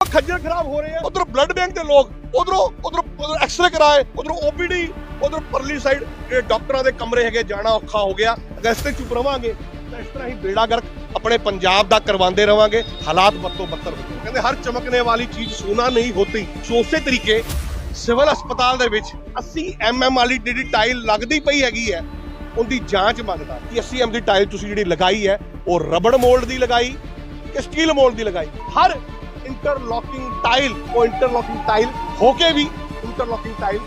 ਖੱਜਲ ਖਰਾਬ ਹੋ ਰਹੇ ਆ। ਉਧਰ ਬਲੱਡ ਬੈਂਕ ਦੇ ਲੋਕ, ਉਧਰੋਂ ਉਧਰੋਂ ਐਕਸਰੇ ਕਰਾਏ, ਉਧਰੋਂ ਓਪੀਡੀ ਉਧਰ ਪਰਲੀ ਸਾਈਡ ਇਹ ਡਾਕਟਰਾਂ ਦੇ ਕਮਰੇ ਹੈਗੇ, ਜਾਣਾ ਔਖਾ ਹੋ ਗਿਆ। ਅਗਰ ਇਸ ਤੇ ਚੁੱਪ ਰਵਾਂਗੇ। ਤਾਂ ਇਸ ਤਰ੍ਹਾਂ ਹੀ ਬੇੜਾ ਗਰਕ ਆਪਣੇ ਪੰਜਾਬ ਦਾ ਕਰਵਾਉਂਦੇ ਰਵਾਂਗੇ। ਹਾਲਾਤ ਬੱਤੋਂ ਬੱਤਰ ਹੋ ਕਹਿੰਦੇ ਹਰ ਚਮਕਨੇ ਵਾਲੀ ਚੀਜ਼ ਸੋਨਾ ਨਹੀਂ ਹੋਤੀ। ਸੋ ਉਸੇ ਤਰੀਕੇ ਸਿਵਲ ਹਸਪਤਾਲ ਦੇ ਵਿੱਚ 80 ਐਮਐਮ ਵਾਲੀ ਜਿਹੜੀ ਟਾਈਲ ਲੱਗਦੀ ਪਈ ਹੈਗੀ ਹੈ, ਉਹਦੀ ਜਾਂਚ ਮੰਗਦਾ ਕਿ 80 ਐਮ ਦੀ ਟਾਈਲ ਤੁਸੀਂ ਜਿਹੜੀ ਲਗਾਈ ਹੈ, ਉਹ ਰਬੜ ਮੋਲਡ ਦੀ ਲਗਾਈ, ਕਿ ਸਟੀਲ ਮੋਲਡ ਦੀ ਲਗਾਈ। ਹਰ ਇੰਟਰਲੋਕਿੰਗ ਟਾਈਲ ਉਹ ਇੰਟਰਲੋਕਿੰਗ ਟਾਈਲ ਹੋ ਕੇ ਵੀ ਇੰਟਰਲੋਕਿੰਗ ਟਾਈਲ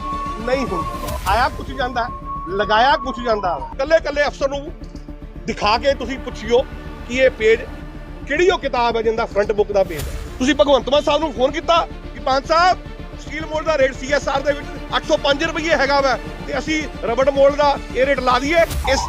ਨਹੀਂ ਹੁੰਦੀ। ਆਇਆ ਕੁਝ ਜਾਂਦਾ, ਲਗਾਇਆ ਕੁਝ ਜਾਂਦਾ। ਕੱਲੇ ਕੱਲੇ ਅਫਸਰ ਨੂੰ ਦਿਖਾ ਕੇ ਤੁਸੀਂ ਪੁੱਛਿਓ ਕਿ ਇਹ ਪੇਜ ਕਿਹੜੀ ਉਹ ਕਿਤਾਬ ਹੈ ਜਿੰਦਾ ਫਰੰਟ ਬੁੱਕ ਦਾ ਪੇਜ ਹੈ। ਤੁਸੀਂ ਭਗਵੰਤ ਮਾਨ ਸਾਹਿਬ ਨੂੰ ਫੋਨ ਕੀਤਾ ਕਿ ਪੰਜ ਸਾਹਿਬ ਸਟੀਲ ਮੋਲਡ ਦਾ ਰੇਟ ਸੀਐਸਆਰ ਦੇ ਵਿੱਚ 805 ਰੁਪਏ ਹੈਗਾ ਵਾ ਤੇ ਅਸੀਂ ਰਬੜ ਮੋਲਡ ਦਾ ਇਹ ਰੇਟ ਲਾ ਦਈਏ। ਇਸ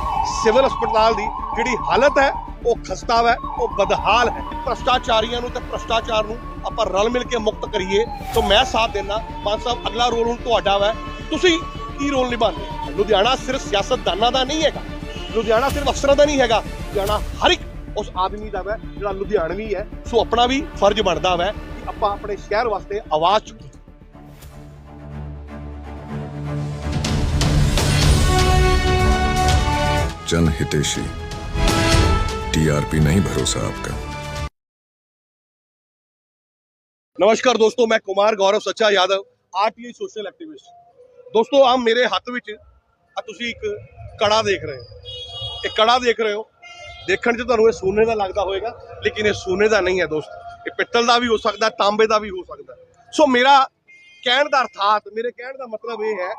ਸਿਵਲ ਹਸਪਤਾਲ ਦੀ ਜਿਹੜੀ ਹਾਲਤ ਹੈ ਉਹ ਖਸਤਾ ਹੈ ਉਹ ਬਦਹਾਲ ਹੈ। ਭ੍ਰਸ਼ਟਾਚਾਰੀਆਂ ਨੂੰ ਤੇ ਭ੍ਰਸ਼ਟਾਚਾਰ ਨੂੰ ਆਪਾਂ ਰਲ ਮਿਲ ਕੇ ਮੁਕਤ ਕਰੀਏ ਤੋਂ ਮੈਂ ਸਾਥ ਦੇਣਾ ਮਾਨ ਸਾਹਿਬ, ਅਗਲਾ ਰੋਲ ਹੁਣ ਤੁਹਾਡਾ ਹੈ ਤੁਸੀਂ ਕੀ ਰੋਲ ਨਿਭਾਉਂਦੇ? ਲੁਧਿਆਣਾ ਸਿਰਫ ਸਿਆਸਤਦਾਨਾਂ ਦਾ ਨਹੀਂ ਹੈਗਾ। ਲੁਧਿਆਣਾ ਸਿਰਫ ਅਫਸਰਾਂ ਦਾ ਨਹੀਂ ਹੈਗਾ। ਲੁਧਿਆਣਾ ਹਰ ਇੱਕ ਉਸ ਆਦਮੀ ਦਾ ਹੈ ਜਿਹੜਾ ਲੁਧਿਆਣਵੀ ਹੈ। ਸੋ ਆਪਣਾ ਵੀ ਫਰਜ਼ ਬਣਦਾ ਹੈ ਕਿ ਆਪਾਂ ਆਪਣੇ ਸ਼ਹਿਰ ਵਾਸਤੇ ਆਵਾਜ਼ ਚੁੱਕੀਏ। ਜਨ ਹਿਤੇਸ਼ੀ। टीआरपी नहीं भरोसा आपका ਨਮਸਕਾਰ ਦੋਸਤੋ ਮੈਂ ਕੁਮਾਰ ਗੌਰਵ ਸੱਚਾ ਯਾਦਵ ਆਰਟੀਆਈ ਸੋਸ਼ਲ ਐਕਟਿਵਿਸਟ ਦੋਸਤੋ ਆ ਮੇਰੇ ਹੱਥ ਵਿੱਚ ਆ ਤੁਸੀਂ ਇੱਕ ਕੜਾ ਦੇਖ ਰਹੇ ਹੋ ਇਹ ਕੜਾ ਦੇਖ ਰਹੇ ਹੋ ਦੇਖਣ 'ਚ ਤੁਹਾਨੂੰ ਇਹ ਸੋਨੇ ਦਾ ਲੱਗਦਾ ਹੋਵੇਗਾ ਲੇਕਿਨ ਇਹ ਸੋਨੇ ਦਾ ਨਹੀਂ ਹੈ ਦੋਸਤ ਇਹ ਪਿੱਤਲ ਦਾ ਵੀ ਹੋ ਸਕਦਾ ਤਾਂਬੇ ਦਾ ਵੀ ਹੋ ਸਕਦਾ ਸੋ ਮੇਰਾ ਕਹਿਣ ਦਾ ਅਰਥਾਤ ਮੇਰੇ ਕਹਿਣ ਦਾ ਮਤਲਬ ਇਹ ਹੈ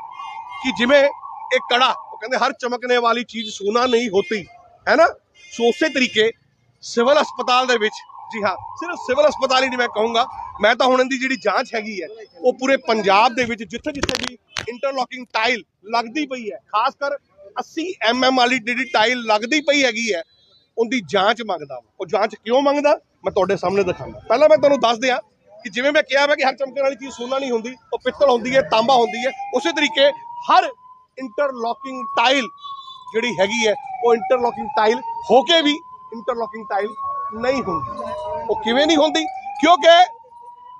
ਕਿ ਜਿਵੇਂ ਇਹ ਕੜਾ ਉਹ ਕਹਿੰਦੇ ਹਰ ਚਮਕਨੇ ਵਾਲੀ ਚੀਜ਼ ਸੋਨਾ ਨਹੀਂ ਹੋਤੀ ਹੈ ਨਾ ਸੋ ਉਸੇ ਤਰੀਕੇ ਸਿਵਲ ਹਸਪਤਾਲ ਦੇ ਵਿੱਚ, ਜੀ ਹਾਂ, ਸਿਰਫ ਸਿਵਲ ਹਸਪਤਾਲ ਹੀ ਨਹੀਂ ਮੈਂ ਕਹੂੰਗਾ, ਮੈਂ ਤਾਂ ਹੁਣ ਇਹਦੀ ਜਿਹੜੀ ਜਾਂਚ ਹੈਗੀ ਹੈ, ਉਹ ਪੂਰੇ ਪੰਜਾਬ ਦੇ ਵਿੱਚ ਜਿੱਥੇ ਜਿੱਥੇ ਵੀ ਇੰਟਰਲੋਕਿੰਗ ਟਾਈਲ ਲੱਗਦੀ ਪਈ ਹੈ, ਖਾਸ ਕਰ 80 ਐਮਐਮ ਵਾਲੀ ਜਿਹੜੀ ਟਾਈਲ ਲੱਗਦੀ ਪਈ ਹੈਗੀ ਹੈ, ਉਹਦੀ ਜਾਂਚ ਮੰਗਦਾ ਵਾ। ਉਹ ਜਾਂਚ ਕਿਉਂ ਮੰਗਦਾ? ਮੈਂ ਤੁਹਾਡੇ ਸਾਹਮਣੇ ਦਿਖਾਉਂਦਾ। ਪਹਿਲਾਂ ਮੈਂ ਤੁਹਾਨੂੰ ਦੱਸ ਦਿਆਂ ਕਿ ਜਿਵੇਂ ਮੈਂ ਕਿਹਾ ਵਾ ਕਿ ਹਰ ਚਮਕਣ ਵਾਲੀ ਚੀਜ਼ ਸੋਨਾ ਨਹੀਂ ਹੁੰਦੀ, ਉਹ ਪਿੱਤਲ ਹੁੰਦੀ ਹੈ, ਤਾਂਬਾ ਹੁੰਦੀ ਹੈ, ਉਸੇ ਤਰੀਕੇ ਹਰ ਇੰਟਰਲੋਕਿੰਗ ਟਾਈਲ ਜਿਹੜੀ ਹੈਗੀ ਹੈ, ਉਹ ਇੰਟਰਲੋਕਿੰਗ ਟਾਈਲ ਹੋ ਕੇ ਵੀ ਇੰਟਰਲੋਕਿੰਗ ਟਾਈਲ ਨਹੀਂ ਹੁੰਦੀ। ਉਹ ਕਿਵੇਂ ਨਹੀਂ ਹੁੰਦੀ? ਕਿਉਂਕਿ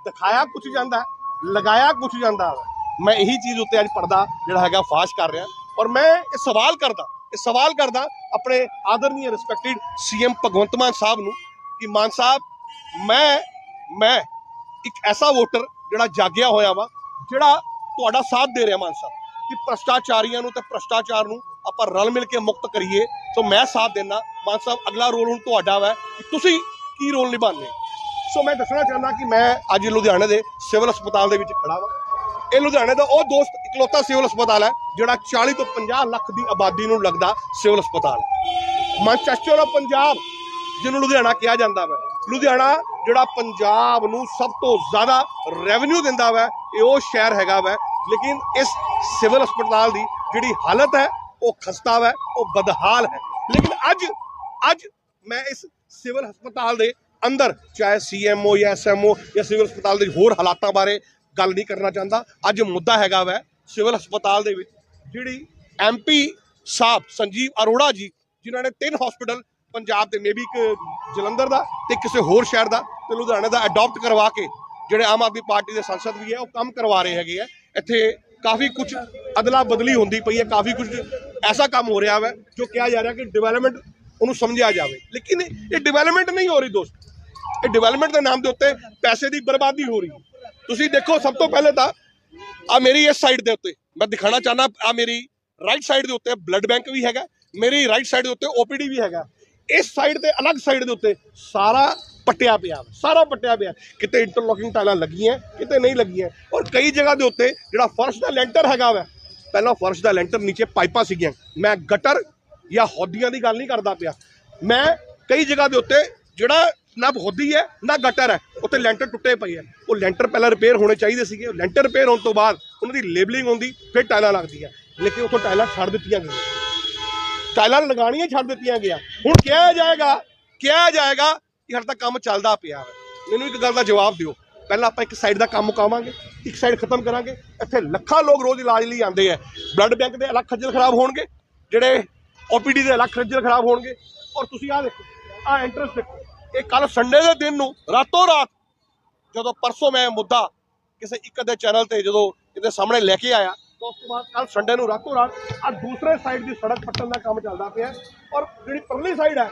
ਦਿਖਾਇਆ ਕੁਝ ਜਾਂਦਾ, ਲਗਾਇਆ ਕੁਝ ਜਾਂਦਾ ਮੈਂ ਇਹੀ ਚੀਜ਼ ਉੱਤੇ ਅੱਜ ਪਰਦਾ ਜਿਹੜਾ ਹੈਗਾ ਫਾਸ਼ ਕਰ ਰਿਹਾ। ਔਰ ਮੈਂ ਇਹ ਸਵਾਲ ਕਰਦਾ, ਇਹ ਸਵਾਲ ਕਰਦਾ ਆਪਣੇ ਆਦਰਨੀय ਰਿਸਪੈਕਟਡ ਸੀਐਮ ਭਗਵੰਤ ਮਾਨ ਸਾਹਿਬ ਨੂੰ ਕਿ ਮਾਨ ਸਾਹਿਬ, ਮੈਂ ਮੈਂ ਇੱਕ ਐਸਾ ਵੋਟਰ ਜਿਹੜਾ ਜਾਗਿਆ ਹੋਇਆ ਵਾ, ਜਿਹੜਾ ਤੁਹਾਡਾ ਸਾਥ ਦੇ ਰਿਹਾ ਮਾਨ ਸਾਹਿਬ, ਕਿ ਭ੍ਰਸ਼ਟਾਚਾਰੀਆਂ ਨੂੰ ਤੇ ਭ੍ਰਸ਼ਟਾਚਾਰ ਨੂੰ ਆਪਾਂ ਰਲ ਮਿਲ ਕੇ ਮੁਕਤ ਕਰੀਏ। ਸੋ ਮੈਂ ਸਾਥ ਦੇਣਾ ਮਾਨ ਸਾਹਿਬ, ਅਗਲਾ ਰੋਲ ਹੁਣ ਤੁਹਾਡਾ ਵਾ। ਕਿ ਤੁਸੀਂ ਕੀ ਰੋਲ ਨਿਭਾਉਂਦੇ? ਸੋ ਮੈਂ ਦੱਸਣਾ ਚਾਹੁੰਦਾ ਕਿ ਮੈਂ ਅੱਜ ਲੁਧਿਆਣੇ ਦੇ ਸਿਵਲ ਹਸਪਤਾਲ ਦੇ ਵਿੱਚ ਖੜਾ ਵਾਂ। ਇਹ ਲੁਧਿਆਣੇ ਦਾ ਉਹ ਦੋਸਤ, ਇਕਲੌਤਾ ਸਿਵਲ ਹਸਪਤਾਲ ਹੈ, ਜਿਹੜਾ 40 ਤੋਂ 50 ਲੱਖ ਦੀ ਆਬਾਦੀ ਨੂੰ ਲੱਗਦਾ ਸਿਵਲ ਹਸਪਤਾਲ ਹੈ। ਮਾਂਚੈਸਟਰ ਆਫ ਪੰਜਾਬ ਜਿਹਨੂੰ ਲੁਧਿਆਣਾ ਕਿਹਾ ਜਾਂਦਾ ਵਾ। ਲੁਧਿਆਣਾ ਜਿਹੜਾ ਪੰਜਾਬ ਨੂੰ ਸਭ ਤੋਂ ਜ਼ਿਆਦਾ ਰੈਵਨਿਊ ਦਿੰਦਾ ਵਾ, ਇਹ ਉਹ ਸ਼ਹਿਰ ਹੈਗਾ ਵਾ। ਲੇਕਿਨ ਇਸ ਸਿਵਲ ਹਸਪਤਾਲ ਦੀ ਜਿਹੜੀ ਹਾਲਤ ਹੈ ਉਹ ਖਸਤਾ ਵਾ, ਉਹ ਬਦਹਾਲ ਹੈ। ਲੇਕਿਨ ਅੱਜ ਅੱਜ ਮੈਂ ਇਸ ਸਿਵਲ ਹਸਪਤਾਲ ਦੇ ਅੰਦਰ, ਚਾਹੇ ਸੀਐਮਓ ਜਾਂ ਐਸਐਮਓ ਜਾਂ ਸਿਵਲ ਹਸਪਤਾਲ ਦੇ ਹੋਰ ਹਾਲਾਤਾਂ ਬਾਰੇ ਗੱਲ ਨਹੀਂ ਕਰਨਾ ਚਾਹੁੰਦਾ। ਅੱਜ ਮੁੱਦਾ ਹੈਗਾ ਵੈ, ਸਿਵਲ ਹਸਪਤਾਲ ਦੇ ਵਿੱਚ ਜਿਹੜੀ ਐਮਪੀ ਸਾਹਿਬ ਸੰਜੀਵ ਅਰੋੜਾ ਜੀ, ਜਿਨ੍ਹਾਂ ਨੇ ਤਿੰਨ ਹਸਪੀਟਲ ਪੰਜਾਬ ਦੇ ਮੇਬੀ ਇੱਕ ਜਲੰਧਰ ਦਾ ਤੇ ਕਿਸੇ ਹੋਰ ਸ਼ਹਿਰ ਦਾ ਤੇ ਲੁਧਿਆਣੇ ਦਾ ਅਡਾਪਟ ਕਰਵਾ ਕੇ ਜਿਹੜੇ ਆਮ ਆਦਮੀ ਪਾਰਟੀ ਦੇ ਸੰਸਦ ਵੀ ਹੈ, ਉਹ ਕੰਮ ਕਰਵਾ ਰਹੇ ਹੈਗੇ ਆ। ਇੱਥੇ ਕਾਫੀ ਕੁਝ ਅਦਲਾ ਬਦਲੀ ਹੁੰਦੀ ਪਈ ਹੈ, ਕਾਫੀ ਕੁਝ ਐਸਾ ਕੰਮ ਹੋ ਰਿਹਾ ਹੈ ਜੋ ਕਿਹਾ ਜਾ ਰਿਹਾ ਕਿ ਡਿਵੈਲਪਮੈਂਟ ਉਹਨੂੰ ਸਮਝਿਆ ਜਾਵੇ ਲੇਕਿਨ ਇਹ ਡਿਵੈਲਪਮੈਂਟ ਨਹੀਂ ਹੋ ਰਹੀ ਦੋਸਤ ਇਹ ਡਿਵੈਲਪਮੈਂਟ ਦੇ ਨਾਮ ਦੇ ਉੱਤੇ ਪੈਸੇ ਦੀ ਬਰਬਾਦੀ ਹੋ ਰਹੀ ਹੈ ਤੁਸੀਂ ਦੇਖੋ ਸਭ ਤੋਂ ਪਹਿਲੇ ਤਾਂ ਆ ਮੇਰੀ ਇਸ ਸਾਈਡ ਦੇ ਉੱਤੇ ਮੈਂ ਦਿਖਾਣਾ ਚਾਹਨਾ ਆ ਮੇਰੀ ਰਾਈਟ ਸਾਈਡ ਦੇ ਉੱਤੇ ਬਲੱਡ ਬੈਂਕ ਵੀ ਹੈਗਾ ਮੇਰੀ ਰਾਈਟ ਸਾਈਡ ਦੇ ਉੱਤੇ ਓਪੀਡੀ ਵੀ ਹੈਗਾ ਇਸ ਸਾਈਡ ਤੇ ਅਲੱਗ ਸਾਈਡ ਦੇ ਉੱਤੇ ਸਾਰਾ ਪੱਟਿਆ ਪਿਆ ਵਾ, ਸਾਰਾ ਪੱਟਿਆ ਪਿਆ ਕਿਤੇ ਇੰਟਰਲੋਕਿੰਗ ਟਾਈਲਾਂ ਲੱਗੀਆਂ ਕਿਤੇ ਨਹੀਂ ਲੱਗੀਆਂ ਔਰ ਕਈ ਜਗ੍ਹਾ ਦੇ ਉੱਤੇ ਜਿਹੜਾ ਫਰਸ਼ ਦਾ ਲੈਂਟਰ ਹੈਗਾ ਵਾ ਪਹਿਲਾਂ ਫਰਸ਼ ਦਾ ਲੈਂਟਰ ਨੀਚੇ ਪਾਈਪਾਂ ਸੀਗੀਆਂ। ਮੈਂ ਗਟਰ ਜਾਂ ਹੌਦੀਆਂ ਦੀ ਗੱਲ ਨਹੀਂ ਕਰਦਾ ਪਿਆ। ਮੈਂ ਕਈ ਜਗ੍ਹਾ ਦੇ ਉੱਤੇ ਜਿਹੜਾ ਨਾ ਹੋਦੀ ਹੈ, ਨਾ ਗਟਰ ਹੈ ਉੱਥੇ ਲੈਂਟਰ ਟੁੱਟੇ ਪਏ ਹੈ। ਉਹ ਲੈਂਟਰ ਪਹਿਲਾਂ ਰਿਪੇਅਰ ਹੋਣੇ ਚਾਹੀਦੇ ਸੀਗੇ। ਲੈਂਟਰ ਰਿਪੇਅਰ ਹੋਣ ਤੋਂ ਬਾਅਦ ਉਹਨਾਂ ਦੀ ਲੇਬਲਿੰਗ ਹੁੰਦੀ ਫਿਰ ਟਾਇਲਾਂ ਲੱਗਦੀਆਂ। ਲੇਕਿਨ ਉੱਥੋਂ ਟਾਇਲਾਂ ਛੱਡ ਦਿੱਤੀਆਂ ਗਈਆਂ। ਟਾਇਲਾਂ ਲਗਾਉਣੀਆਂ ਛੱਡ ਦਿੱਤੀਆਂ ਗਿਆ ਹੁਣ ਕਿਹਾ ਜਾਏਗਾ ਕਿਹਾ ਜਾਏਗਾ ਕਿ ਹਰ ਤੱਕ ਕੰਮ ਚੱਲਦਾ ਪਿਆ ਹੈ। ਮੈਨੂੰ ਇੱਕ ਗੱਲ ਦਾ ਜਵਾਬ ਦਿਓ। ਪਹਿਲਾਂ ਆਪਾਂ ਇੱਕ ਸਾਈਡ ਦਾ ਕੰਮ ਮੁਕਾਵਾਂਗੇ ਇੱਕ ਸਾਈਡ ਖਤਮ ਕਰਾਂਗੇ। ਇੱਥੇ ਲੱਖਾਂ ਲੋਕ ਰੋਜ਼ ਇਲਾਜ ਲਈ ਆਉਂਦੇ ਆ। ਬਲੱਡ ਬੈਂਕ ਦੇ ਅਲੱਗ ਖੱਜਲ ਖਰਾਬ ਹੋਣਗੇ, ਜਿਹੜੇ ਓਪੀਡੀ ਦੇ ਅਲੱਗ ਖੱਜਲ ਖਰਾਬ ਹੋਣਗੇ। ਔਰ ਤੁਸੀਂ ਆਹ ਦੇਖੋ, ਆਹ ਐਂਟਰੈਂਸ ਦੇਖੋ। ਇਹ ਕੱਲ ਸੰਡੇ ਦੇ ਦਿਨ ਨੂੰ ਰਾਤੋਂ ਰਾਤ ਜਦੋਂ ਪਰਸੋਂ ਮੈਂ ਮੁੱਦਾ ਕਿਸੇ ਇੱਕ ਅੱਧੇ ਚੈਨਲ ਤੇ ਜਦੋਂ ਇਹਦੇ ਸਾਹਮਣੇ ਲੈ ਕੇ ਆਇਆ, ਤਾਂ ਉਸ ਤੋਂ ਬਾਅਦ ਕੱਲ ਸੰਡੇ ਨੂੰ ਰਾਤੋਂ ਰਾਤ ਆ ਦੂਸਰੇ ਸਾਈਡ ਦੀ ਸੜਕ ਪੱਟਣ ਦਾ ਕੰਮ ਚੱਲਦਾ ਪਿਆ। ਔਰ ਜਿਹੜੀ ਪਰਲੀ ਸਾਈਡ ਹੈ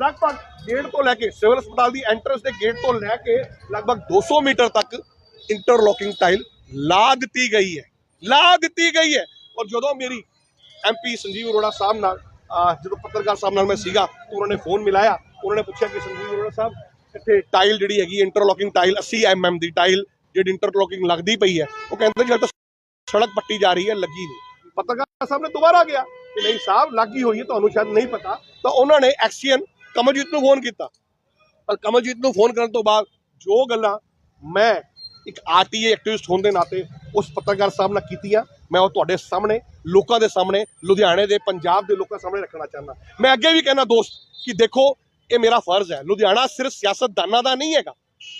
ਲਗਭਗ ਗੇਟ ਤੋਂ ਲੈ ਕੇ ਸਿਵਲ ਹਸਪਤਾਲ ਦੀ ਐਂਟਰੈਂਸ ਦੇ ਗੇਟ ਤੋਂ ਲੈ ਕੇ ਲਗਭਗ 200 ਮੀਟਰ ਤੱਕ ਇੰਟਰਲੋਕਿੰਗ ਟਾਈਲ ਲਾ ਦਿੱਤੀ ਗਈ ਹੈ। ਲਾ ਦਿੱਤੀ ਗਈ ਹੈ। ਔਰ ਜਦੋਂ ਮੇਰੀ ਐਮਪੀ ਸੰਜੀਵ ਅਰੋੜਾ ਸਾਹਿਬ ਨਾਲ ਜਦੋਂ ਪੱਤਰਕਾਰ ਸਾਹਿਬ ਨਾਲ ਮੈਂ ਸੀਗਾ ਉਹਨਾਂ ਨੇ ਫੋਨ ਮਿਲਾਇਆ। ਉਹਨਾਂ ਨੇ ਪੁੱਛਿਆ ਕਿ ਸੰਜੀਵ ਅਰੋੜਾ ਸਾਹਿਬ, ਇੱਥੇ ਟਾਈਲ ਜਿਹੜੀ ਹੈਗੀ ਇੰਟਰਲੋਕਿੰਗ ਟਾਈਲ 80 ਐਮਐਮ ਦੀ ਟਾਈਲ ਜਿਹੜੀ ਇੰਟਰਲੋਕਿੰਗ ਲੱਗਦੀ ਪਈ ਹੈ, ਉਹ ਕਹਿੰਦੇ ਜਦ ਤੱਕ ਸੜਕ ਪੱਟੀ ਜਾ ਰਹੀ ਹੈ, ਲੱਗੀ ਨਹੀਂ। ਪੱਤਰਕਾਰ ਸਾਹਿਬ ਨੇ ਦੁਬਾਰਾ ਗਿਆ ਕਿ ਨਹੀਂ ਸਾਹਿਬ ਲੱਗੀ ਹੋਈ ਹੈ, ਤੁਹਾਨੂੰ ਸ਼ਾਇਦ ਨਹੀਂ ਪਤਾ। ਤਾਂ ਉਹਨਾਂ ਨੇ ਐਕਸੀਅਨ ਕਮਲਜੀਤ ਨੂੰ ਫੋਨ ਕੀਤਾ। ਪਰ ਕਮਲਜੀਤ ਨੂੰ ਫੋਨ ਕਰਨ ਤੋਂ ਬਾਅਦ ਜੋ ਗੱਲਾਂ ਮੈਂ ਇੱਕ ਆਰਟੀਏ ਐਕਟਿਵਿਸਟ ਹੋਣ ਦੇ ਨਾਤੇ ਉਸ ਪੱਤਰਕਾਰ ਸਾਹਿਬ ਨਾਲ ਕੀਤੀਆਂ, ਮੈਂ ਉਹ ਤੁਹਾਡੇ ਸਾਹਮਣੇ, ਲੋਕਾਂ ਦੇ ਸਾਹਮਣੇ, ਲੁਧਿਆਣੇ ਦੇ, ਪੰਜਾਬ ਦੇ ਲੋਕਾਂ ਸਾਹਮਣੇ ਰੱਖਣਾ ਚਾਹੁੰਦਾ। ਮੈਂ ਅੱਗੇ ਵੀ ਕਹਿਣਾ ਦੋਸਤ, ਕਿ ਦੇਖੋ, ਇਹ ਮੇਰਾ ਫਰਜ਼ ਹੈ। ਲੁਧਿਆਣਾ ਸਿਰਫ ਸਿਆਸਤਦਾਨਾਂ ਦਾ ਨਹੀਂ ਹੈਗਾ।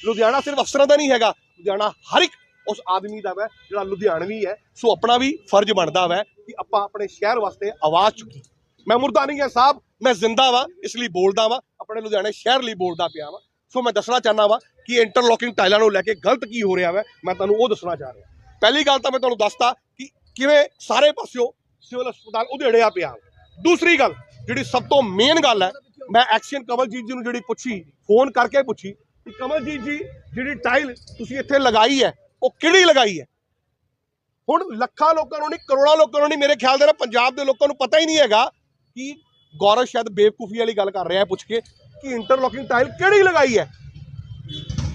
ਲੁਧਿਆਣਾ ਸਿਰਫ ਅਫਸਰਾਂ ਦਾ ਨਹੀਂ ਹੈਗਾ। ਲੁਧਿਆਣਾ ਹਰ ਇੱਕ ਉਸ ਆਦਮੀ ਦਾ ਹੈ ਜਿਹੜਾ ਲੁਧਿਆਣਵੀ ਹੈ। ਸੋ ਆਪਣਾ ਵੀ ਫਰਜ਼ ਬਣਦਾ ਹੈ ਕਿ ਆਪਾਂ ਆਪਣੇ ਸ਼ਹਿਰ ਵਾਸਤੇ ਆਵਾਜ਼ ਚੁੱਕੀ ਮੈਂ ਮੁਰਦਾ ਨਹੀਂ ਹਾਂ ਸਾਹਿਬ, ਮੈਂ ਜ਼ਿੰਦਾ ਵਾਂ, ਇਸ ਲਈ ਬੋਲਦਾ ਵਾਂ, ਆਪਣੇ ਲੁਧਿਆਣੇ ਸ਼ਹਿਰ ਲਈ ਬੋਲਦਾ ਪਿਆ ਵਾਂ। ਸੋ ਮੈਂ ਦੱਸਣਾ ਚਾਹੁੰਦਾ ਵਾਂ ਕਿ ਇੰਟਰਲੋਕਿੰਗ ਟਾਈਲਾਂ ਨੂੰ ਲੈ ਕੇ ਗਲਤ ਕੀ ਹੋ ਰਿਹਾ ਹੈ ਮੈਂ ਤੁਹਾਨੂੰ ਉਹ ਦੱਸਣਾ ਚਾਹ ਰਿਹਾ। ਪਹਿਲੀ ਗੱਲ ਤਾਂ ਮੈਂ ਤੁਹਾਨੂੰ ਦੱਸਤਾ ਕਿ ਕਿਵੇਂ ਸਾਰੇ ਪਾਸਿਓਂ ਸਿਵਲ ਹਸਪਤਾਲ ਉਧੇੜਿਆ ਪਿਆ। ਦੂਸਰੀ ਗੱਲ, ਜਿਹੜੀ ਸਭ ਤੋਂ ਮੇਨ ਗੱਲ ਹੈ, ਮੈਂ ਐਕਸ਼ਨ ਕਮਲਜੀਤ ਜੀ ਨੂੰ ਜਿਹੜੀ ਪੁੱਛੀ ਫੋਨ ਕਰਕੇ ਪੁੱਛੀ ਕਿ ਕਮਲਜੀਤ ਜੀ, ਜਿਹੜੀ ਟਾਈਲ ਤੁਸੀਂ ਇੱਥੇ ਲਗਾਈ ਹੈ, ਉਹ ਕਿਹੜੀ ਲਗਾਈ ਹੈ? ਹੁਣ ਲੱਖਾਂ ਲੋਕਾਂ ਨੂੰ ਨਹੀਂ, ਕਰੋੜਾਂ ਲੋਕਾਂ ਨੂੰ ਨਹੀਂ ਮੇਰੇ ਖਿਆਲ ਦੇ ਨਾਲ ਪੰਜਾਬ ਦੇ ਲੋਕਾਂ ਨੂੰ ਪਤਾ ਹੀ ਨਹੀਂ ਹੈਗਾ ਕਿ ਗੌਰਵ ਸ਼ਾਇਦ ਬੇਵਕੂਫੀ ਵਾਲੀ ਗੱਲ ਕਰ ਰਿਹਾ ਹੈ ਪੁੱਛ ਕੇ ਕਿ ਇੰਟਰਲੋਕਿੰਗ ਟਾਈਲ ਕਿਹੜੀ ਲਗਾਈ ਹੈ?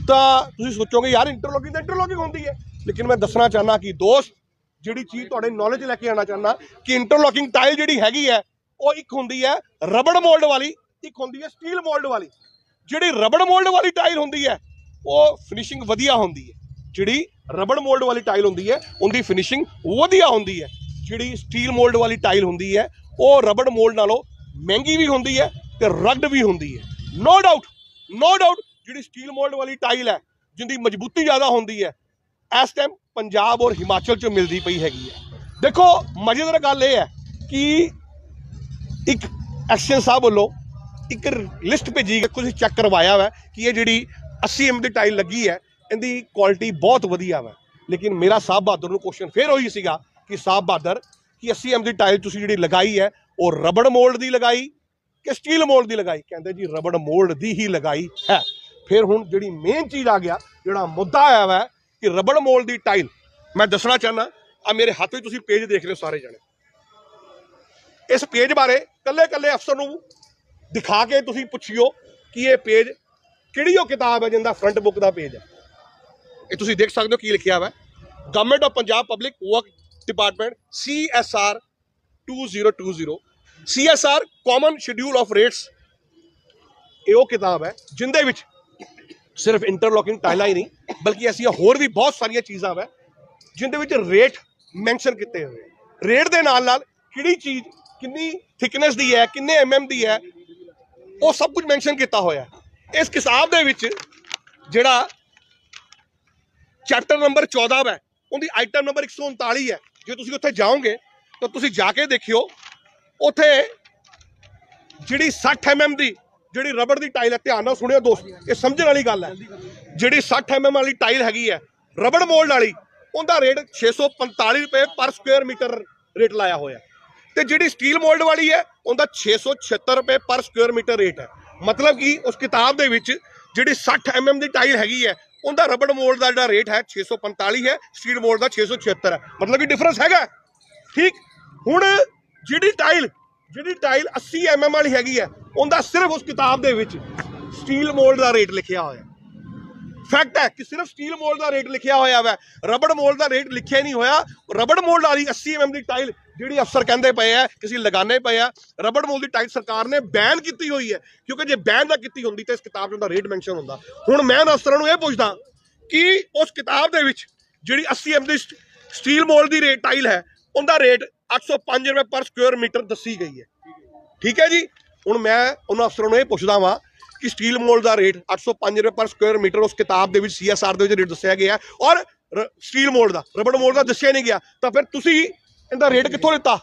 ਤਾਂ ਤੁਸੀਂ ਸੋਚੋਗੇ, ਯਾਰ ਇੰਟਰਲੋਕਿੰਗ ਤਾਂ ਇੰਟਰਲੋਕਿੰਗ ਹੁੰਦੀ ਹੈ। ਲੇਕਿਨ ਮੈਂ ਦੱਸਣਾ ਚਾਹਨਾ ਕਿ ਦੋਸਤ, ਜਿਹੜੀ ਚੀਜ਼ ਤੁਹਾਡੇ ਨੌਲੇਜ ਲੈ ਕੇ ਆਣਾ ਚਾਹਨਾ ਕਿ ਇੰਟਰਲੋਕਿੰਗ ਟਾਈਲ ਜਿਹੜੀ ਹੈਗੀ ਹੈ, ਉਹ ਇੱਕ ਹੁੰਦੀ ਹੈ ਰਬੜ ਮੋਲਡ ਵਾਲੀ, ਇੱਕ ਹੁੰਦੀ ਹੈ ਸਟੀਲ ਮੋਲਡ ਵਾਲੀ। ਜਿਹੜੀ ਰਬੜ ਮੋਲਡ ਵਾਲੀ ਟਾਈਲ ਹੁੰਦੀ ਹੈ, ਉਹ ਫਿਨਿਸ਼ਿੰਗ ਵਧੀਆ ਹੁੰਦੀ ਹੈ। ਜਿਹੜੀ ਰਬੜ ਮੋਲਡ ਵਾਲੀ ਟਾਈਲ ਹੁੰਦੀ ਹੈ, ਉਹਦੀ ਫਿਨਿਸ਼ਿੰਗ ਵਧੀਆ ਹੁੰਦੀ ਹੈ। ਜਿਹੜੀ ਸਟੀਲ ਮੋਲਡ ਵਾਲੀ ਟਾਈਲ ਹੁੰਦੀ ਹੈ ਉਹ ਰਬੜ ਮੋਲਡ ਨਾਲੋਂ ਮਹਿੰਗੀ ਵੀ ਹੁੰਦੀ ਹੈ ਤੇ ਰਗਡ ਵੀ ਹੁੰਦੀ ਹੈ। ਨੋ ਡਾਊਟ ਨੋ ਡਾਊਟ ਜਿਹੜੀ ਸਟੀਲ ਮੋਲਡ ਵਾਲੀ ਟਾਈਲ ਹੈ, ਜਿੰਦੀ ਮਜ਼ਬੂਤੀ ਜ਼ਿਆਦਾ ਹੁੰਦੀ ਹੈ, ਇਸ ਟਾਈਮ ਪੰਜਾਬ ਔਰ ਹਿਮਾਚਲ ਚ ਮਿਲਦੀ ਪਈ ਹੈਗੀ ਹੈ। ਦੇਖੋ, ਮਜ਼ੇਦਾਰ ਗੱਲ ਇਹ ਹੈ ਕਿ ਇੱਕ ਐਕਸ਼ਨ ਸਾਹਿਬ ਵੱਲੋਂ ਇੱਕ ਲਿਸਟ ਭੇਜੀ ਗਈ ਤੁਸੀਂ ਚੈੱਕ ਕਰਵਾਇਆ ਵਾ ਕਿ ਇਹ ਜਿਹੜੀ 80 ਐਮ ਦੀ ਟਾਈਲ ਲੱਗੀ ਹੈ, ਇਹਦੀ ਕੁਆਲਿਟੀ ਬਹੁਤ ਵਧੀਆ ਵਾ। ਲੇਕਿਨ ਮੇਰਾ ਸਾਹਿਬ ਬਹਾਦਰ ਨੂੰ ਕੁਐਸਚਨ ਫੇਰ ਉਹੀ ਸੀਗਾ ਕਿ ਸਾਹਿਬ ਬਹਾਦਰ ਕਿ 80 ਐਮ ਦੀ ਟਾਈਲ ਤੁਸੀਂ ਜਿਹੜੀ ਲਗਾਈ ਹੈ, ਉਹ ਰਬੜ ਮੋਲਡ ਦੀ ਲਗਾਈ ਕਿ ਸਟੀਲ ਮੋਲਡ ਦੀ ਲਗਾਈ? ਕਹਿੰਦੇ ਜੀ ਰਬੜ ਮੋਲਡ ਦੀ ਹੀ ਲਗਾਈ ਹੈ। ਫਿਰ ਹੁਣ ਜਿਹੜੀ ਮੇਨ ਚੀਜ਼ ਆ ਗਿਆ, ਜਿਹੜਾ ਮੁੱਦਾ ਆਇਆ ਵਾ ਕਿ ਰਬੜ ਮੋਲਡ ਦੀ ਟਾਈਲ, ਮੈਂ ਦੱਸਣਾ ਚਾਹਨਾ ਆ ਮੇਰੇ ਹੱਥ ਵਿੱਚ ਤੁਸੀਂ ਪੇਜ ਦੇਖ ਰਹੇ ਹੋ ਸਾਰੇ ਜਣੇ। ਇਸ ਪੇਜ ਬਾਰੇ ਕੱਲੇ ਕੱਲੇ ਅਫਸਰ ਨੂੰ ਦਿਖਾ ਕੇ ਤੁਸੀਂ ਪੁੱਛਿਓ ਕਿ ਇਹ ਪੇਜ ਕਿਹੜੀ ਉਹ ਕਿਤਾਬ ਹੈ ਜਿੰਦਾ ਫਰੰਟ ਬੁੱਕ ਦਾ ਪੇਜ ਹੈ। ਇਹ ਤੁਸੀਂ ਦੇਖ ਸਕਦੇ ਹੋ ਕੀ ਲਿਖਿਆ ਹੋਇਆ ਹੈ government of Punjab public work department CSR 2020 CSR common schedule of rates ਇਹ ਉਹ ਕਿਤਾਬ ਹੈ, ਜਿੰਦੇ ਵਿੱਚ ਸਿਰਫ ਇੰਟਰਲੋਕਿੰਗ ਟਾਈਲਾਂ ਹੀ ਨਹੀਂ, ਬਲਕਿ ਐਸੀਆਂ ਹੋਰ ਵੀ ਬਹੁਤ ਸਾਰੀਆਂ ਚੀਜ਼ਾਂ ਹੈ ਜਿੰਦੇ ਵਿੱਚ ਰੇਟ ਮੈਂਸ਼ਨ ਕੀਤੇ ਹੋਏ ਰੇਟ ਦੇ ਨਾਲ ਨਾਲ ਕਿਹੜੀ ਚੀਜ਼, ਕਿੰਨੀ ਥਿਕਨੈਸ ਦੀ ਹੈ, ਕਿੰਨੇ ਐਮਐਮ ਦੀ ਹੈ, ਉਹ ਸਭ ਕੁਝ ਮੈਂਸ਼ਨ ਕੀਤਾ ਹੋਇਆ ਹੈ। ਇਸ ਕਿਤਾਬ ਦੇ ਵਿੱਚ ਜਿਹੜਾ ਚੈਪਟਰ ਨੰਬਰ 14 ਹੈ ਉਹਦੀ ਆਈਟਮ ਨੰਬਰ 139 ਹੈ। ਜੇ ਤੁਸੀਂ ਉੱਥੇ ਜਾਓਗੇ, ਤਾਂ ਤੁਸੀਂ ਜਾ ਕੇ ਦੇਖਿਓ, ਉੱਥੇ ਜਿਹੜੀ 60 mm ਦੀ, ਜਿਹੜੀ ਰਬੜ ਦੀ ਟਾਈਲ ਹੈ, ਧਿਆਨ ਨਾਲ ਸੁਣਿਓ ਦੋਸਤ, ਇਹ ਸਮਝਣ ਵਾਲੀ ਗੱਲ ਹੈ। ਜਿਹੜੀ 60 mm ਵਾਲੀ ਟਾਈਲ ਹੈਗੀ ਹੈ, ਰਬੜ ਮੋਲਡ ਵਾਲੀ, ਉਹਦਾ ਰੇਟ 645 ਰੁਪਏ ਪਰ ਸਕੁਅਰ ਮੀਟਰ ਰੇਟ ਲਾਇਆ ਹੋਇਆ ਤੇ ਜਿਹੜੀ ਸਟੀਲ ਮੋਲਡ ਵਾਲੀ ਹੈ, ਉਹਦਾ 676 ਰੁਪਏ ਪਰ ਸਕੁਅਰ ਮੀਟਰ ਰੇਟ ਹੈ। ਮਤਲਬ ਕਿ ਉਸ ਕਿਤਾਬ ਦੇ ਵਿੱਚ ਜਿਹੜੀ 60 mm ਦੀ ਟਾਈਲ ਹੈਗੀ ਹੈ ਉਹਦਾ ਰਬੜ ਮੋਲਡ ਦਾ ਜਿਹੜਾ ਰੇਟ ਹੈ 645 ਹੈ, ਸਟੀਲ ਮੋਲਡ ਦਾ 676 ਹੈ। ਮਤਲਬ ਕਿ ਡਿਫਰੈਂਸ ਹੈਗਾ। ਠੀਕ? ਹੁਣ ਜਿਹੜੀ ਟਾਈਲ ਜਿਹੜੀ ਟਾਈਲ 80 mm ਵਾਲੀ ਹੈਗੀ ਹੈ, ਉਹਦਾ ਸਿਰਫ ਉਸ ਕਿਤਾਬ ਦੇ ਵਿੱਚ ਸਟੀਲ ਮੋਲਡ ਦਾ ਰੇਟ ਲਿਖਿਆ ਹੋਇਆ ਫੈਕਟ ਹੈ ਕਿ ਸਿਰਫ ਸਟੀਲ ਮੋਲਡ ਦਾ ਰੇਟ ਲਿਖਿਆ ਹੋਇਆ ਹੈ ਰਬੜ ਮੋਲਡ ਦਾ ਰੇਟ ਲਿਖਿਆ ਨਹੀਂ ਹੋਇਆ। ਰਬੜ ਮੋਲਡ ਵਾਲੀ 80 mm ਦੀ ਟਾਈਲ ਜਿਹੜੀ ਅਫਸਰ ਕਹਿੰਦੇ ਪਏ ਆ, ਕਿਸੇ ਲਗਾਨੇ ਪਏ ਆ, ਰਬੜ ਮੋਲਡ ਦੀ ਟਾਈਲ ਸਰਕਾਰ ਨੇ ਬੈਨ ਕੀਤੀ ਹੋਈ ਹੈ। ਕਿਉਂਕਿ ਜੇ ਬੈਨ ਨਾ ਕੀਤੀ ਹੁੰਦੀ ਤਾਂ ਇਸ ਕਿਤਾਬ 'ਚ ਉਹਦਾ ਰੇਟ ਮੈਂਸ਼ਨ ਹੁੰਦਾ। ਹੁਣ ਮੈਂ ਉਹਨਾਂ ਅਫਸਰਾਂ ਨੂੰ ਇਹ ਪੁੱਛਦਾ ਕਿ ਉਸ ਕਿਤਾਬ ਦੇ ਵਿੱਚ ਜਿਹੜੀ 80 mm ਦੀ ਸਟ- ਸਟੀਲ ਮੋਲ ਦੀ ਰੇਟ ਟਾਈਲ ਹੈ, ਉਹਦਾ ਰੇਟ 805 ਰੁਪਏ ਪਰ ਸਕੁਅਰ ਮੀਟਰ ਦੱਸੀ ਗਈ ਹੈ। ਠੀਕ ਹੈ ਜੀ? ਹੁਣ ਮੈਂ ਉਹਨਾਂ ਅਫਸਰਾਂ ਨੂੰ ਇਹ ਪੁੱਛਦਾ ਵਾਂ ਕਿ ਸਟੀਲ ਮੋਲ ਦਾ ਰੇਟ 805 ਰੁਪਏ ਪਰ ਸਕੁਅਰ ਮੀਟਰ ਉਸ ਕਿਤਾਬ ਦੇ ਵਿੱਚ ਸੀਐਸਆਰ ਦੇ ਵਿੱਚ ਰੇਟ ਦੱਸਿਆ ਗਿਆ ਔਰ ਰ- ਸਟੀਲ ਮੋਲਡ ਦਾ, ਰਬੜ ਮੋਲਡ ਦਾ ਦੱਸਿਆ ਨਹੀਂ ਗਿਆ। ਤਾਂ ਫਿਰ ਤੁਸੀਂ ਇਹਦਾ ਰੇਟ ਕਿੱਥੋਂ ਲਿੱਤਾ?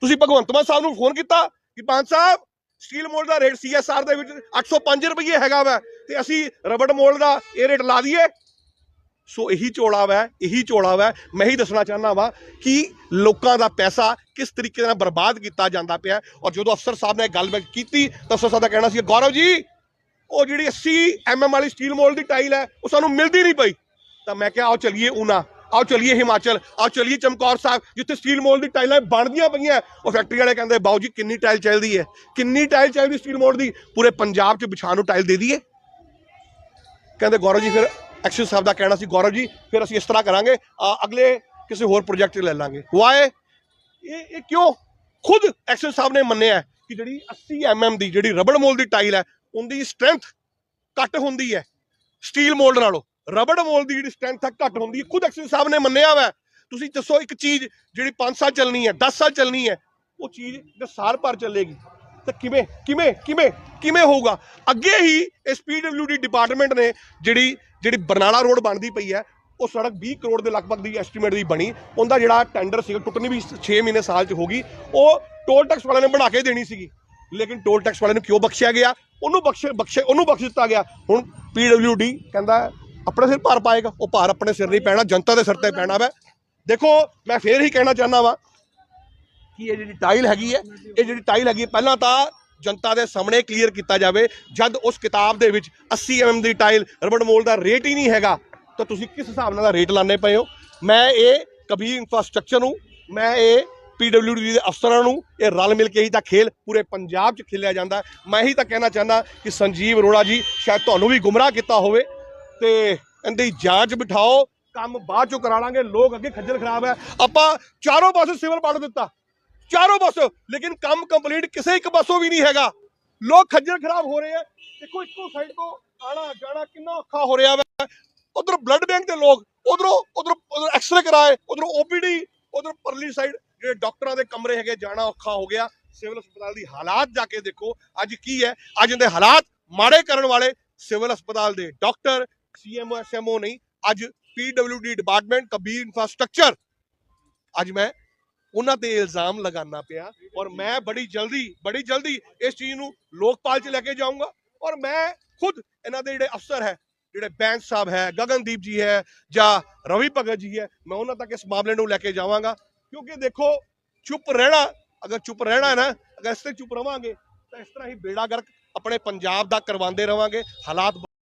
ਤੁਸੀਂ ਭਗਵੰਤ ਮਾਨ ਸਾਹਿਬ ਨੂੰ ਫੋਨ ਕੀਤਾ ਕਿ ਪੰਜ ਸਾਹਿਬ ਸਟੀਲ ਮੋਲਡ ਦਾ ਰੇਟ ਸੀਐਸਆਰ ਦੇ ਵਿੱਚ 805 ਰੁਪਏ ਹੈਗਾ ਵਾ ਤੇ ਅਸੀਂ ਰਬੜ ਮੋਲਡ ਦਾ ਇਹ ਰੇਟ ਲਾ ਦਈਏ। ਸੋ ਇਹੀ ਚੋਲਾ ਵਾ ਇਹੀ ਚੋਲਾ ਵਾ। ਮੈਂ ਹੀ ਦੱਸਣਾ ਚਾਹੁੰਦਾ ਵਾਂ ਕਿ ਲੋਕਾਂ ਦਾ ਪੈਸਾ ਕਿਸ ਤਰੀਕੇ ਨਾਲ ਬਰਬਾਦ ਕੀਤਾ ਜਾਂਦਾ ਪਿਆ ਔਰ ਜਦੋਂ ਅਫਸਰ ਸਾਹਿਬ ਨੇ ਗੱਲਬਾਤ ਕੀਤੀ ਤਾਂ ਅਫਸਰ ਸਾਹਿਬ ਦਾ ਕਹਿਣਾ ਸੀ ਗੌਰਵ ਜੀ ਉਹ ਜਿਹੜੀ 80 ਐਮਐਮ ਵਾਲੀ ਸਟੀਲ ਮੋਲ ਦੀ ਟਾਈਲ ਹੈ ਉਹ ਸਾਨੂੰ ਮਿਲਦੀ ਨਹੀਂ ਪਈ। ਤਾਂ ਮੈਂ ਕਿਹਾ ਆਓ ਚਲੀਏ ਊਨਾ। ਆਓ ਚਲੀਏ ਹਿਮਾਚਲ ਆਓ ਚਲੀਏ ਚਮਕੌਰ ਸਾਹਿਬ, ਜਿੱਥੇ ਸਟੀਲ ਮੋਲ ਦੀ ਟਾਈਲਾਂ ਬਣਦੀਆਂ ਪਈਆਂ। ਉਹ ਫੈਕਟਰੀ ਵਾਲੇ ਕਹਿੰਦੇ, ਬਾਊ ਜੀ, ਕਿੰਨੀ ਟਾਈਲ ਚਾਹੀਦੀ ਹੈ? ਕਿੰਨੀ ਟਾਈਲ ਚਾਹੀਦੀ ਸਟੀਲ ਮੋਲ ਦੀ? ਪੂਰੇ ਪੰਜਾਬ 'ਚ ਵਿਛਾਉਣ ਨੂੰ ਟਾਈਲ ਦੇ ਦਈਏ। ਕਹਿੰਦੇ, ਗੌਰਵ ਜੀ, ਫਿਰ ਐਕਸ਼ਨ ਸਾਹਿਬ ਦਾ ਕਹਿਣਾ ਸੀ, ਗੌਰਵ ਜੀ, ਫਿਰ ਅਸੀਂ ਇਸ ਤਰ੍ਹਾਂ ਕਰਾਂਗੇ ਅਗਲੇ ਕਿਸੇ ਹੋਰ ਪ੍ਰੋਜੈਕਟ ਲੈ ਲਾਂਗੇ। ਵਾਏ ਇਹ ਇਹ ਕਿਉਂ? ਖੁਦ ਐਕਸ਼ਨ ਸਾਹਿਬ ਨੇ ਮੰਨਿਆ ਕਿ ਜਿਹੜੀ 80 ਐਮਐਮ ਦੀ ਜਿਹੜੀ ਰਬੜ ਮੋਲ ਦੀ ਟਾਈਲ ਹੈ, ਉਹਦੀ ਸਟਰੈਂਥ ਘੱਟ ਹੁੰਦੀ ਹੈ ਸਟੀਲ ਮੋਲਡ ਨਾਲੋਂ। ਰਬੜ ਮੋਲਡ ਦੀ ਜਿਹੜੀ ਸਟਰੈਂਥ ਹੈ ਘੱਟ ਹੁੰਦੀ ਹੈ। ਖੁਦ ਐਕਸ਼ਨ ਸਾਹਿਬ ਨੇ ਮੰਨਿਆ ਵਾ। ਤੁਸੀਂ ਦੱਸੋ ਇੱਕ ਚੀਜ਼ ਜਿਹੜੀ 5 ਸਾਲ ਚੱਲਣੀ ਹੈ 10 ਸਾਲ ਚੱਲਣੀ ਹੈ, ਉਹ ਚੀਜ਼ ਜੇ ਸਾਲ ਭਰ ਚੱਲੇਗੀ। ਤਾਂ ਕਿਵੇਂ ਕਿਵੇਂ ਕਿਵੇਂ ਕਿਵੇਂ ਹੋਊਗਾ? ਅੱਗੇ ਹੀ ਇਸ ਪੀਡਬਲਯੂਡੀ ਡਿਪਾਰਟਮੈਂਟ ਨੇ ਜਿਹੜੀ ਜਿਹੜੀ ਬਰਨਾਲਾ ਰੋਡ ਬਣਦੀ ਪਈ ਹੈ, ਉਹ ਸੜਕ 20 ਕਰੋੜ ਦੇ ਲਗਭਗ ਦੀ ਐਸਟੀਮੇਟ ਦੀ ਬਣੀ। ਉਹਦਾ ਜਿਹੜਾ ਟੈਂਡਰ ਸੀਗਾ, ਟੁੱਟਣੀ ਵੀ 6 ਮਹੀਨੇ ਸਾਲ ਚ ਹੋ ਗਈ ਉਹ ਟੋਲ ਟੈਕਸ ਵਾਲਿਆਂ ਨੇ ਬਣਾ ਕੇ ਦੇਣੀ ਸੀਗੀ। ਲੇਕਿਨ ਟੋਲ ਟੈਕਸ ਵਾਲਿਆਂ ਨੂੰ ਕਿਉਂ ਬਖਸ਼ਿਆ ਗਿਆ? ਉਹਨੂੰ ਬਖਸ਼ੇ ਬਖਸ਼ੇ, ਉਹਨੂੰ ਬਖਸ਼ ਦਿੱਤਾ ਗਿਆ। ਹੁਣ ਪੀਡਬਲਯੂਡੀ ਕਹਿੰਦਾ ਆਪਣੇ ਸਿਰ ਭਾਰ ਪਾਏਗਾ, ਉਹ ਭਾਰ ਆਪਣੇ ਸਿਰ ਨਹੀਂ ਪੈਣਾ, ਜਨਤਾ ਦੇ ਸਿਰ ਤੇ ਪੈਣਾ ਵਾ। ਦੇਖੋ, ਮੈਂ ਫੇਰ ਹੀ ਕਹਿਣਾ ਚਾਹੁੰਦਾ ਵਾਂ ਕਿ ਇਹ ਜਿਹੜੀ ਟਾਈਲ ਹੈਗੀ ਹੈ, ਇਹ ਜਿਹੜੀ ਟਾਈਲ ਹੈਗੀ ਪਹਿਲਾਂ ਤਾਂ ਜਨਤਾ ਦੇ ਸਾਹਮਣੇ ਕਲੀਅਰ ਕੀਤਾ ਜਾਵੇ। ਜਦ ਉਸ ਕਿਤਾਬ ਦੇ ਵਿੱਚ 80 ਐਮਐਮ ਦੀ ਟਾਈਲ ਰਬੜ ਮੋਲ ਦਾ ਰੇਟ ਹੀ ਨਹੀਂ ਹੈਗਾ, ਤਾਂ ਤੁਸੀਂ ਕਿਸ ਹਿਸਾਬ ਨਾਲ ਰੇਟ ਲਾਣੇ ਪਏ ਹੋ? ਮੈਂ ਇਹ ਕਬੀਰ ਇਨਫਰਾਸਟ੍ਰਕਚਰ ਨੂੰ, ਮੈਂ ਇਹ ਪੀਡਬਲਯੂਡੀ ਦੇ ਅਫਸਰਾਂ ਨੂੰ, ਇਹ ਰਲ ਮਿਲ ਕੇ ਹੀ ਤਾਂ ਖੇਲ ਪੂਰੇ ਪੰਜਾਬ 'ਚ ਖੇਲਿਆ ਜਾਂਦਾ। ਮੈਂ ਹੀ ਤਾਂ ਕਹਿਣਾ ਚਾਹੁੰਦਾ ਕਿ ਸੰਜੀਵ ਅਰੋੜਾ ਜੀ, ਸ਼ਾਇਦ ਤੁਹਾਨੂੰ ਵੀ ਗੁੰਮਰਾਹ ਕੀਤਾ ਹੋਵੇ। ਤੇ ਇਹਦੀ ਜਾਂਚ ਬਿਠਾਓ, ਕੰਮ ਬਾਅਦ ਚੋਂ ਕਰਾ ਲਾਂਗੇ, ਲੋਕ ਅੱਗੇ ਖੱਜਲ ਖਰਾਬ ਹੈ। ਆਪਾਂ ਚਾਰੋਂ ਪਾਸੇ ਸਿਵਲ ਪੜ ਦਿੱਤਾ। ਚਾਰੋਂ ਪਾਸੋਂ, ਲੇਕਿਨ ਕੰਮ ਕੰਪਲੀਟ ਕਿਸੇ ਇੱਕ ਪਾਸੋਂ ਵੀ ਨਹੀਂ ਹੈਗਾ। ਲੋਕ ਖੱਜਲ ਖਰਾਬ ਹੋ ਰਹੇ ਆ ਦੇਖੋ, ਇੱਕੋ ਸਾਈਡ ਤੋਂ ਆਣਾ ਜਾਣਾ ਕਿੰਨਾ ਔਖਾ ਹੋ ਰਿਹਾ ਵਾ। ਉਧਰ ਬਲੱਡ ਬੈਂਕ ਦੇ ਲੋਕ, ਉਧਰੋਂ, ਉਧਰ ਉਧਰ ਐਕਸਰੇ ਕਰਾਏ, ਉਧਰੋਂ ਓਪੀਡੀ ਉਧਰ ਪਰਲੀ ਸਾਈਡ ਜਿਹੜੇ ਡਾਕਟਰਾਂ ਦੇ ਕਮਰੇ ਹੈਗੇ, ਜਾਣਾ ਔਖਾ ਹੋ ਗਿਆ। ਸਿਵਲ ਹਸਪਤਾਲ ਦੀ ਹਾਲਾਤ ਜਾ ਕੇ ਦੇਖੋ, ਅੱਜ ਕੀ ਹੈ? ਅੱਜ ਦੇ ਹਾਲਾਤ ਮਾੜੇ ਕਰਨ ਵਾਲੇ ਸਿਵਲ ਹਸਪਤਾਲ ਦੇ ਡਾਕਟਰ ਸੀਐਮਓ ਐਸਐਮਓ ਨਹੀਂ, ਅੱਜ ਪੀਡਬਲਯੂਡੀ ਡਿਪਾਰਟਮੈਂਟ ਕਬੀਰ ਇਨਫਰਾਸਟ੍ਰਕਚਰ ਅੱਜ ਮੈਂ ਉਹਨਾਂ ਤੇ ਇਲਜ਼ਾਮ ਲਗਾਉਣਾ ਪਿਆ ਔਰ ਮੈਂ ਬੜੀ ਜਲਦੀ ਬੜੀ ਜਲਦੀ ਇਸ ਚੀਜ਼ ਨੂੰ ਲੋਕਪਾਲ 'ਚ ਲੈ ਕੇ ਜਾਊਂਗਾ ਔਰ ਮੈਂ ਖੁਦ ਇਹਨਾਂ ਦੇ ਜਿਹੜੇ ਅਫਸਰ ਹੈ, ਜਿਹੜੇ ਬੈਂਸ ਸਾਹਿਬ ਹੈ, ਗਗਨਦੀਪ ਜੀ ਹੈ ਜਾਂ ਰਵੀ ਭਗਤ ਜੀ ਹੈ, ਮੈਂ ਉਹਨਾਂ ਤੱਕ ਇਸ ਮਾਮਲੇ ਨੂੰ ਲੈ ਕੇ ਜਾਵਾਂਗਾ ਕਿਉਂਕਿ ਦੇਖੋ ਚੁੱਪ ਰਹਿਣਾ, ਅਗਰ ਚੁੱਪ ਰਹਿਣਾ ਹੈ ਨਾ, ਅਗਰ ਇਸ ਤੇ ਚੁੱਪ ਰਵਾਂਗੇ ਤਾਂ ਇਸ ਤਰ੍ਹਾਂ ਹੀ ਬੇੜਾ ਗਰਕ ਆਪਣੇ ਪੰਜਾਬ ਦਾ ਕਰਵਾਉਂਦੇ ਰਵਾਂਗੇ, ਹਾਲਾਤ